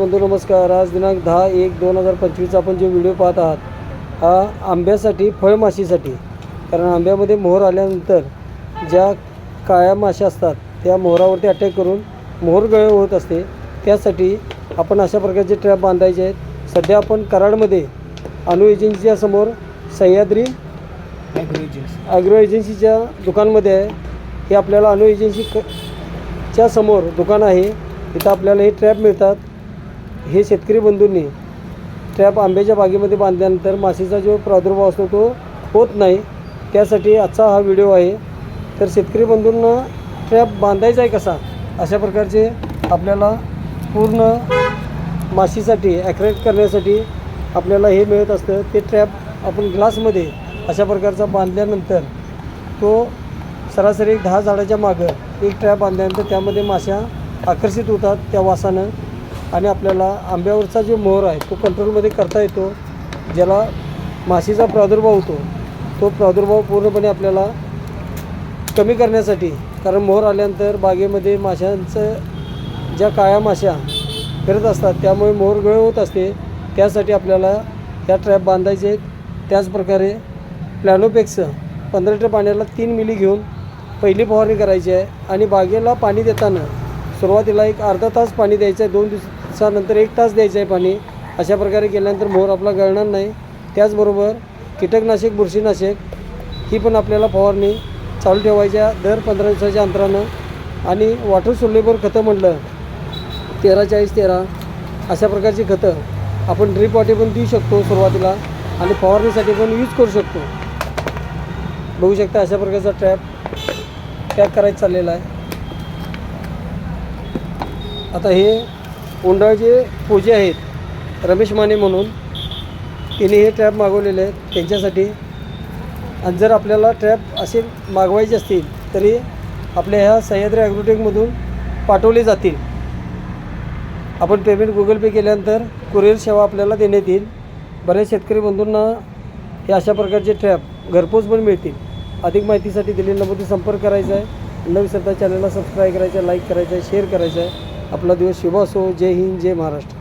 बंधू नमस्कार. आज दिनांक दहा एक दोन हजार पंचवीसचा आपण जो व्हिडिओ पाहत आहात हा आंब्यासाठी फळमाशीसाठी. कारण आंब्यामध्ये मोहर आल्यानंतर ज्या काळ्या माश्या असतात त्या मोहरावरती अटॅक करून मोहर गळ होत असते. त्यासाठी आपण अशा प्रकारचे ट्रॅप बांधायचे आहेत सध्या आपण कराडमध्ये अनु एजन्सीच्या समोर सह्याद्री ॲग्रो एजन्सीच्या दुकानमध्ये आहे. हे आपल्याला अनु एजन्सी क च्या समोर दुकान आहे. इथं आपल्याला हे ट्रॅप मिळतात. हे शेतकरी बंधूंनी ट्रॅप आंब्याच्या बागेमध्ये बांधल्यानंतर माशीचा जो प्रादुर्भाव असतो तो होत नाही. त्यासाठी आजचा हा व्हिडिओ आहे. तर शेतकरी बंधूंना ट्रॅप बांधायचा आहे कसा? अशा प्रकारचे आपल्याला पूर्ण माशीसाठी ॲक्रेट करण्यासाठी आपल्याला हे मिळत असतं. ते ट्रॅप आपण ग्लासमध्ये अशा प्रकारचा बांधल्यानंतर तो सरासरी दहा झाडाच्या मागं एक ट्रॅप बांधल्यानंतर त्यामध्ये माश्या आकर्षित होतात त्या वासानं. आणि आपल्याला आंब्यावरचा जो मोहर आहे तो कंट्रोलमध्ये करता येतो. ज्याला माशीचा प्रादुर्भाव होतो तो प्रादुर्भाव पूर्णपणे आपल्याला कमी करण्यासाठी कारण मोहर आल्यानंतर बागेमध्ये माशांचं ज्या काळ्या माश्या फिरत असतात त्यामुळे मोहर गळ होत असते. त्यासाठी आपल्याला ह्या ट्रॅप बांधायचे. आहेत त्याचप्रकारे प्लॅनोपेक्स पंधरा लिटर पाण्याला तीन मिली घेऊन पहिली फवारणी करायची आहे. आणि बागेला पाणी देताना सुरुवातीला एक अर्धा तास पाणी द्यायचं आहे. दोन दिवस दिवसानंतर एक तास द्यायचं आहे पाणी. अशा प्रकारे केल्यानंतर मोहर आपला गळणार नाही. त्याचबरोबर कीटकनाशक बुरशीनाशक ही पण आपल्याला फवारणी चालू ठेवायच्या दर पंधरा दिवसाच्या अंतरानं. आणि वॉटर सोल्युबल खतं म्हटलं तेरा चाळीस तेरा अशा प्रकारची खतं आपण ड्रीप वाटे पण देऊ शकतो सुरुवातीला आणि फवारणीसाठी पण यूज करू शकतो. बघू शकता अशा प्रकारचा ट्रॅप पॅक करायचं चाललेला आहे. आता हे उंडाळचे पूजे आहेत रमेश माने म्हणून तिने हे ट्रॅप मागवलेले आहेत. त्यांच्यासाठी आणि जर आपल्याला ट्रॅप असे मागवायचे असतील तरी आपल्या ह्या सह्याद्री ॲग्रोटेकमधून पाठवले जातील. आपण पेमेंट गुगल पे केल्यानंतर कुरिअर सेवा आपल्याला देण्यात येईल. बऱ्याच शेतकरी बंधूंना हे अशा प्रकारचे ट्रॅप घरपोच पण मिळतील. अधिक माहितीसाठी दिलेल्या नंबरवर संपर्क करायचा आहे. न विसरता चॅनलला सबस्क्राईब करायचं आहे लाईक करायचं आहे शेअर करायचं आहे. आपला दिवस शुभ असो. जय हिंद जय महाराष्ट्र.